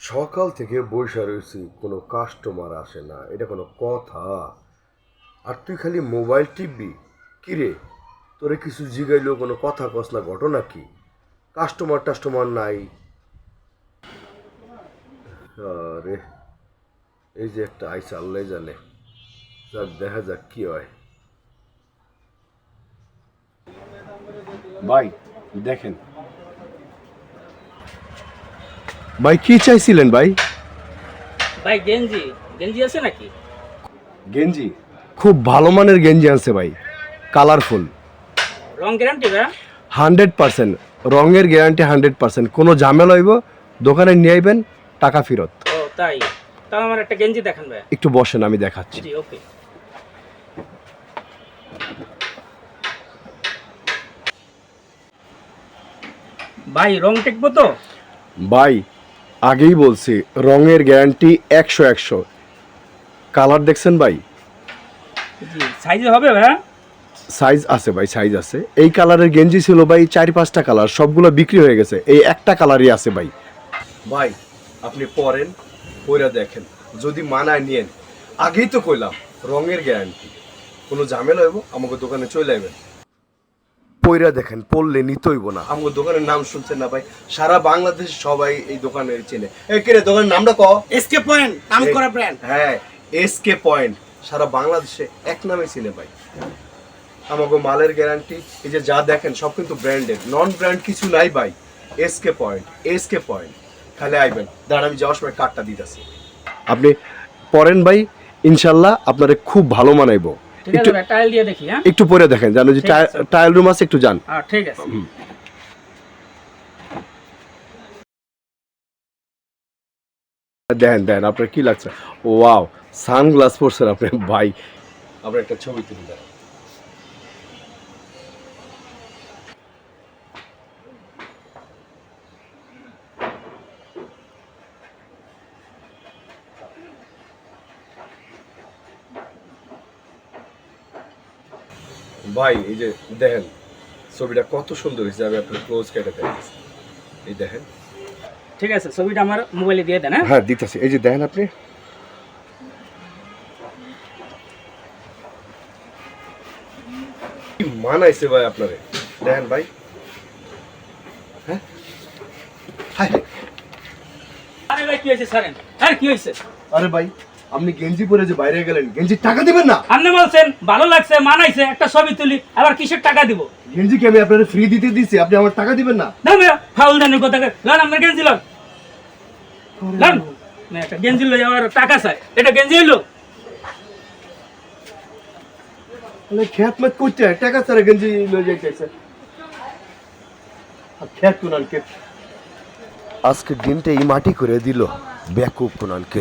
সকাল থেকে বৈশা রয়েছি, কোনো কাস্টমার আসে না, এটা কোনো কথা। আর তুই খালি মোবাইল টিপবি? কিরে তোরে কিছু জিগাইলেও কোনো কথা কস না, ঘটনা কি? কাস্টমার টাস্টমার নাই। আরে, এই যে একটা আইসা আল্লাহ জানে। যাক, দেখা যাক কি হয়। ভাই, দেখেন ভাই কি চাইছিলেন ভাই? ভাই গেঞ্জি। গেঞ্জি আছে নাকি? গেঞ্জি। খুব ভালো মানের গেঞ্জি আছে ভাই। কালারফুল। রং গ্যারান্টি ভাই। Hundred percent. রঙের গ্যারান্টি হান্ড্রেড পার্সেন্ট। কোনো ঝামেলা হইব দোকানে নিয়ে আইবেন টাকা ফেরত। ও তাই। তাও আমার একটা গেঞ্জি দেখান ভাই। একটু বসেন আমি দেখাচ্ছি। জি ওকে। ভাই রং টেকবো তো? ভাই আগেই বলছি রঙের গ্যারান্টি একশো একশো। কালার দেখছেন ভাই? সাইজে হবে ভাই সাইজ আছে ভাই সাইজ আছে। এই কালারের গেঞ্জি ছিল ভাই চার পাঁচটা কালার সবগুলো বিক্রি হয়ে গেছে। এই একটা কালারই আছে ভাই। ভাই আপনি পরেন পয়রা দেখেন। যদি মানায় নিয়েন। আগেই তো কইলাম রঙের গ্যারান্টি। কোনো ঝামেলা হইব আমাকে দোকানে চলে আসবেন পয়রা দেখেন পড়লে নিতইব না। আমাকে দোকানের নাম শুনছেন না ভাই? সারা বাংলাদেশ সবাই এই দোকানে চেনে। এই কিরে দোকানের নামটা ক? এসকে পয়েন্ট নাম করা ব্র্যান্ড হ্যাঁ এসকে পয়েন্ট। সারা বাংলাদেশে এক নামে চিনে ভাই। আমাকে মালের গ্যারান্টি এই যে যা দেখেন সব কিন্তু ব্র্যান্ডেড নন ব্র্যান্ড কিছু নাই ভাই। SK point SK point. খালি আইবেন। দাঁড়া আমি যাওয়ার সময় কার্ডটা দিতেছি। আপনি পরেন ভাই ইনশাল্লাহ আপনারে খুব ভালো মানাইবো। ঠিক একটু আছে টাইল দিয়ে দেখি হ্যাঁ? একটু পরে দেখেন জানো যে টাইল রুম আছে। একটু যান। হ্যাঁ ঠিক আছে। দেন দেন আপনার কি লাগছে? ওয়াও সানগ্লাস পরছেন আপনি। ভাই আপনার একটা ছবি তুলে দেন। ভাই এই যে দেখেন ছবিটা কত সুন্দর হয়েছে আমি আপনার ক্লোজ কেটে দেখেছি এই দেখেন। ঠিক আছে ছবিটা আমার মোবাইলে দিয়ে দেন হ্যাঁ? হ্যাঁ দিতেছি। এই যে দেখেন আপনি। মানাইছে ভাই আপনারে? দেখেন ভাই। হ্যাঁ? হায় হায়। আরে ভাই কি হয়েছে সারেন আরে কি হয়েছে? আরে ভাই আপনি গেঞ্জি পরে যে বাইরে গেলেন গেঞ্জি টাকা দিবেন না? আপনি বলছেন ভালো লাগছে মানাইছে একটা ছবি তুলি আবার কিসের টাকা দিব? গেঞ্জি কি আমি আপনার ফ্রি দিতে দিছি আপনি আমার টাকা দিবেন না? না দামে ফাউল দানের কথা লন আপনার গেঞ্জি লন। লন। না, একটা গেঞ্জি লই আবার টাকা চাই। এটা গেঞ্জি হইল? মানে খেত মত করতে টাকা ছাড়া গেঞ্জি লয়ে যাইতেছে। আর খেত কোনানকে আজকে দিনটা এই মাটি করে দিল ব্যাকুব কোনানকে